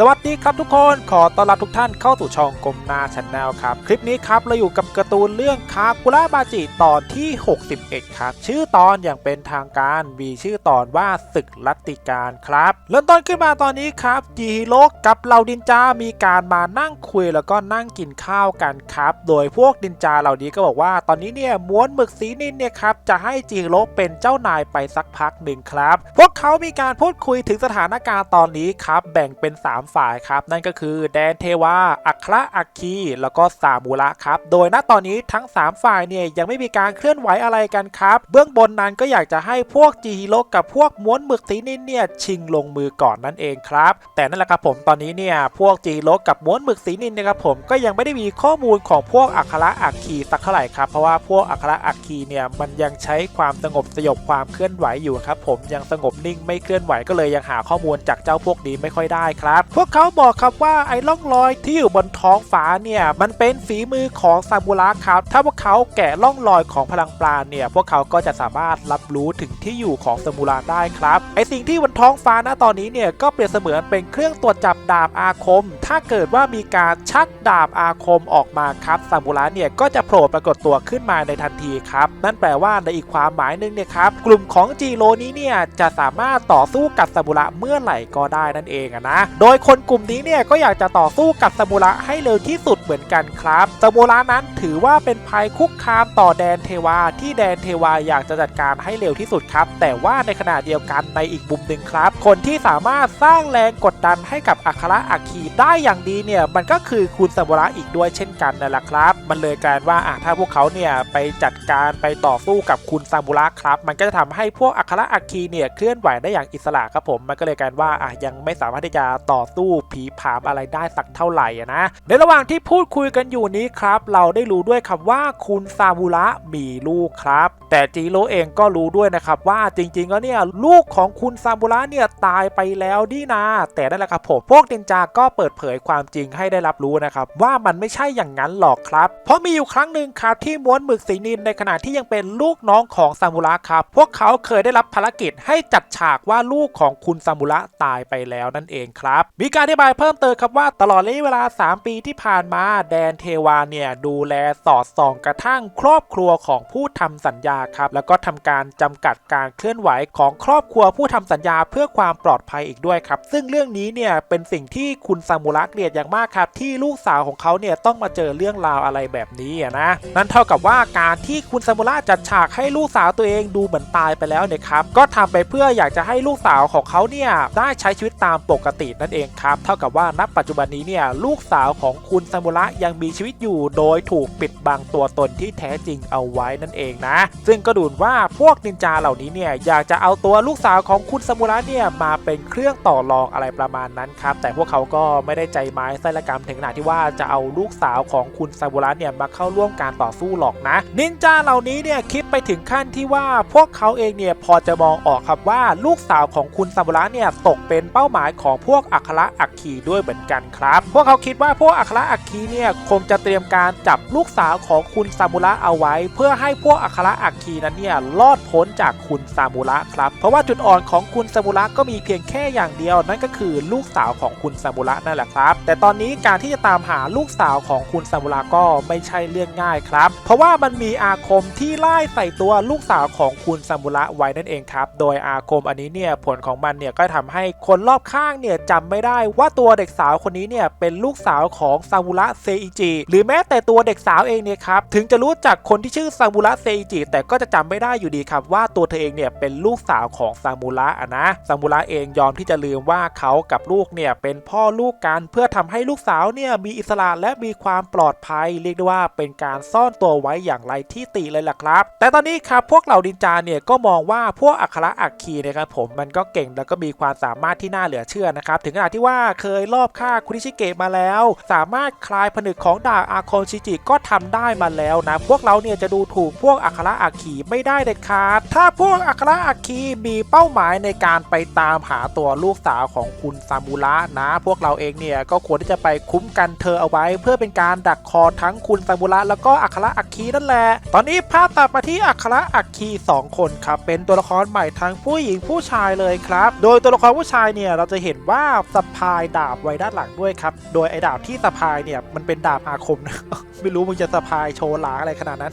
สวัสดีครับทุกคนขอต้อนรับทุกท่านเข้าสู่ช่องกลมนาช n แนลครับ คลิปนี้ครับเราอยู่กับการ์ตูนเรื่องคาคุระบาจิตอนที่ 61 ครับ ชื่อตอนอย่างเป็นทางการมีชื่อตอนว่าศึกลัตติการครับเริ่มต้นขึ้นมาตอนนี้ครับจีฮิโร่กับเหล่าดินจา มีการมานั่งคุยแล้วก็นั่งกินข้าวกันครับ โดยพวกดินจาเหล่านี้ก็บอกว่า ตอนนี้เนี่ยม้วนหมึกสีนินเนี่ยครับจะให้จีฮิโร่เป็นเจ้านายไปสักพักหนึ่งครับ พวกเขามีการพูดคุยถึงสถานการณ์ตอนนี้ครับแบ่งเป็น 3ฝ่ายครับ นั่นก็คือแดนเทวา อัครอัคคี แล้วก็สามูระครับ โดยณตอนนี้ทั้ง 3 ฝ่ายเนี่ยยังไม่มีการเคลื่อนไหวอะไรกันครับ เบื้องบนนั้นก็อยากจะให้พวกจีฮิโร่กับพวกม้วนหมึกสีนินเนี่ยชิงลงมือก่อนนั่นเองครับ แต่นั่นแหละครับผมตอนนี้เนี่ยพวกจีฮิโร่กับม้วนหมึกสีนินนะครับผมก็ยังไม่ได้มีข้อมูลของพวกอัครอัคคีสักเท่าไหร่ครับเพราะว่าพวกอัครอัคคีเนี่ยมันยังใช้ความสงบสยบความเคลื่อนไหวอยู่ครับผมยังสงบนิ่งไม่เคลื่อนไหวก็เลยยังหาข้อมูลจากเจ้าพวกนี้ไม่ค่อยได้ครับพวกเขาบอกครับว่าไอ้ร่องรอยที่อยู่บนท้องฟ้าเนี่ยมันเป็นฝีมือของซามูระครับ ถ้าพวกเขาแกะร่องรอยของพลังปราณเนี่ยพวกเขาก็จะสามารถรับรู้ถึงที่อยู่ของซามูระได้ครับไอสิ่งที่บนท้องฟ้าณตอนนี้เนี่ยก็เปรียบเสมือนเป็นเครื่องตรวจจับดาบอาคม ถ้าเกิดว่ามีการชักดาบอาคมออกมาครับซามูระเนี่ยก็จะโผล่ปรากฏตัวขึ้นมาในทันทีครับนั่นแปลว่าในอีกความหมายหนึ่งเนี่ยครับกลุ่มของจีโรนี้เนี่ยจะสามารถต่อสู้กับซามูระเมื่อไหร่ก็ได้นั่นเองนะ โดยคนกลุ่มนี้เนี่ยก็อยากจะต่อสู้กับซามูระให้เร็วที่สุดเหมือนกันครับซามูระนั้นถือว่าเป็นภัยคุกคามต่อแดนเทวา ที่แดนเทวาอยากจะจัดการให้เร็วที่สุดครับ แต่ว่าในขณะเดียวกันในอีกมุมหนึ่งครับ คนที่สามารถสร้างแรงกดดันให้กับอัครอัคคีได้อย่างดีเนี่ยมันก็คือคุณซามูระอีกด้วยเช่นกันนั่นแหละครับ มันเลยกลายว่าอะถ้าพวกเขาเนี่ยไปจัดการไปต่อสู้กับคุณซามูระครับ มันก็จะทำให้พวกอัครอัคคีเนี่ยเคลื่อนไหวได้อย่างอิสระครับผมมันก็เลยกลายว่าอะยังไม่สามารถที่จะต่อสู้ผีผามอะไรได้สักเท่าไหร่อะนะ ในระหว่างที่พูดคุยกันอยู่นี้ครับ เราได้รู้ด้วยครับว่าคุณซามูระมีลูกครับ แต่จีโร่เองก็รู้ด้วยนะครับว่าจริงๆแล้วเนี่ยลูกของคุณซามูระเนี่ยตายไปแล้วดีนาแต่นั่นแหละครับผมพวกเดนจาก็เปิดเผยความจริงให้ได้รับรู้นะครับว่ามันไม่ใช่อย่างนั้นหรอกครับ เพราะมีอยู่ครั้งหนึ่งครับที่ม้วนหมึกสีนินในขณะที่ยังเป็นลูกน้องของซามูระครับ พวกเขาเคยได้รับภารกิจให้จัดฉากว่าลูกของคุณซามูระตายไปแล้วนั่นเองครับมีการอธิบายเพิ่มเติมครับว่าตลอดระยะเวลา 3 ปีที่ผ่านมาแดนเทวาเนี่ยดูแลสอดส่องกระทั่งครอบครัวของผู้ทำสัญญาครับ แล้วก็ทำการจำกัดการเคลื่อนไหวของครอบครัวผู้ทำสัญญาเพื่อความปลอดภัยอีกด้วยครับ ซึ่งเรื่องนี้เนี่ยเป็นสิ่งที่คุณซามูระเกลียดอย่างมากครับที่ลูกสาวของเขาเนี่ยต้องมาเจอเรื่องราวอะไรแบบนี้นะนั่นเท่ากับว่าการที่คุณซามูระจัดฉากให้ลูกสาวตัวเองดูเหมือนตายไปแล้วเนี่ยครับก็ทำไปเพื่ออยากจะให้ลูกสาวของเขาเนี่ยได้ใช้ชีวิตตามปกตินั่นเองครับ เท่ากับว่าณปัจจุบันนี้เนี่ยลูกสาวของคุณซามูระยังมีชีวิตอยู่ โดยถูกปิดบังตัวตนที่แท้จริงเอาไว้นั่นเองนะ ซึ่งก็ดูว่าพวกนินจาเหล่านี้เนี่ยอยากจะเอาตัวลูกสาวของคุณซามูระเนี่ยมาเป็นเครื่องต่อรองอะไรประมาณนั้นครับ แต่พวกเขาก็ไม่ได้ใจไม้ไส้ละกรรมถึงขนาดที่ว่าจะเอาลูกสาวของคุณซามูระเนี่ยมาเข้าร่วมการต่อสู้หรอกนะ นินจาเหล่านี้เนี่ยคิดไปถึงขั้นที่ว่าพวกเขาเองเนี่ยพอจะมองออกครับว่าลูกสาวของคุณซามูระเนี่ยตกเป็นเป้าหมายของพวกอัครอัคคีด้วยเหมือนกันครับ พวกเขาคิดว่าพวกอัครอัคคีเนี่ยคงจะเตรียมการจับลูกสาวของคุณซามูระเอาไว้ เพื่อให้พวกอัครอัคคีนั้นเนี่ยรอดพ้นจากคุณซามูระครับเพราะว่าจุดอ่อนของคุณซามูระก็มีเพียงแค่อย่างเดียว นั่นก็คือลูกสาวของคุณซามูระนั่นแหละครับ แต่ตอนนี้การที่จะตามหาลูกสาวของคุณซามูระก็ไม่ใช่เรื่องง่ายครับ เพราะว่ามันมีอาคมที่ไล่ใส่ตัวลูกสาวของคุณซามูระไว้นั่นเองครับ โดยอาคมอันนี้เนี่ยผลของมันเนี่ยก็ทำให้คนรอบข้างเนี่ยจำไม่ได้ว่าตัวเด็กสาวคนนี้เนี่ยเป็นลูกสาวของซามูระเซอิจิหรือแม้แต่ตัวเด็กสาวเองเนี่ยครับถึงจะรู้จักคนที่ชื่อซามูระเซอิจิแต่ก็จะจำไม่ได้อยู่ดีครับว่าตัวเธอเองเนี่ยเป็นลูกสาวของซามูระอะนะซามูระเองยอมที่จะลืมว่าเขากับลูกเนี่ยเป็นพ่อลูกกันเพื่อทำให้ลูกสาวเนี่ยมีอิสระและมีความปลอดภัยเรียกได้ว่าเป็นการซ่อนตัวไว้อย่างไรที่ติเลยล่ะครับ แต่ตอนนี้ครับพวกเหล่าดินจาเนี่ยก็มองว่าพวกอัคระอัคคีนะครับผมมันก็เก่งแล้วก็มีความสามารถที่น่าเหลือเชื่อนะครับถึงขนาดที่ว่าเคยลอบฆ่าคุริชิเกะมาแล้ว สามารถคลายผนึกของดาบอาโคชิจิก็ทำได้มาแล้วนะ พวกเราเนี่ยจะดูถูกพวกอัคระอัคคีไม่ได้เด็ดขาด ถ้าพวกอัคระอัคคีมีเป้าหมายในการไปตามหาตัวลูกสาวของคุณซามูระนะ พวกเราเองเนี่ยก็ควรที่จะไปคุ้มกันเธอเอาไว้ เพื่อเป็นการดักคอทั้งคุณซามูระแล้วก็อัคระอัคคีนั่นแหละ ตอนนี้ภาพตัดมาที่อัคระอัคคีสองคนครับเป็นตัวละครใหม่ทั้งผู้หญิงผู้ชายเลยครับ โดยตัวละครผู้ชายเนี่ยเราจะเห็นว่าสพายดาบไว้ด้านหลังด้วยครับ โดยไอ้ดาบที่สะพายเนี่ยมันเป็นดาบอาคมนะ ไม่รู้มึงจะสะพายโชว์หลาอะไรขนาดนั้น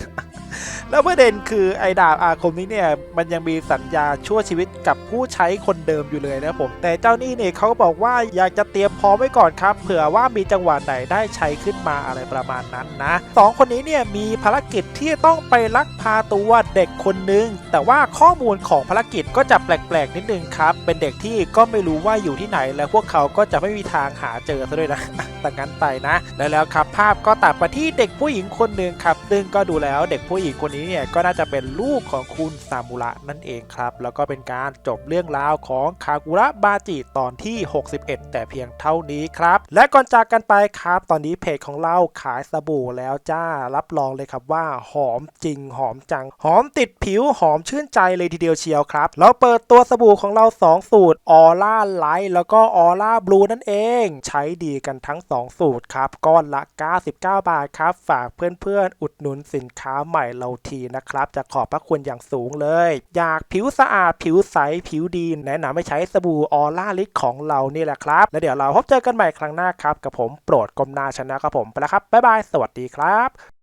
แล้วประเด็นคือไอ้ดาบอาคมนี้เนี่ยมันยังมีสัญญาชั่วชีวิตกับผู้ใช้คนเดิมอยู่เลยนะผมแต่เจ้านี่เนี่ยเขาก็บอกว่าอยากจะเตรียมพร้อมไว้ก่อนครับ เผื่อว่ามีจังหวะไหนได้ใช้ขึ้นมาอะไรประมาณนั้นนะสองคนนี้เนี่ยมีภารกิจที่ต้องไปลักพาตัวเด็กคนนึง แต่ว่าข้อมูลของภารกิจก็จะแปลกๆนิดนึงครับ เป็นเด็กที่ก็ไม่รู้ว่าอยู่ที่ไหน และพวกเขาก็จะไม่มีทางหาเจอซะด้วยนะแต่งั้นไปนะ และแล้วครับภาพก็ตัดมาที่เด็กผู้หญิงคนหนึ่งครับซึ่งก็ดูแล้วเด็กผู้หญิงคนนี้เนี่ยก็น่าจะเป็นลูกของคุณซามูระนั่นเองครับ แล้วก็เป็นการจบเรื่องราวของคากุระบาจิตอนที่ 61 แต่เพียงเท่านี้ครับ และก่อนจากกันไปครับ ตอนนี้เพจของเราขายสบู่แล้วจ้ารับรองเลยครับว่าหอมจริงหอมจัง หอมติดผิวหอมชื่นใจเลยทีเดียวเชียวครับ เราเปิดตัวสบู่ของเรา 2 สูตรออร่าไลท์แล้วก็ออร่าบลูนั่นเอง ใช้ดีกันทั้ง 2 สูตรครับก้อนละ 99 บาทครับ ฝากเพื่อนๆ อุดหนุนสินค้าใหม่เราทีนะครับ จะขอบพระคุณอย่างสูงเลย อยากผิวสะอาดผิวใสผิวดีแนะนำให้ใช้สบู่ออร่าลิตของเรานี่แหละครับ แล้วเดี๋ยวเราพบเจอกันใหม่ครั้งหน้าครับ กับผมโปรดกลมนาชนะครับผมไปแล้วครับบ๊ายบายสวัสดีครับ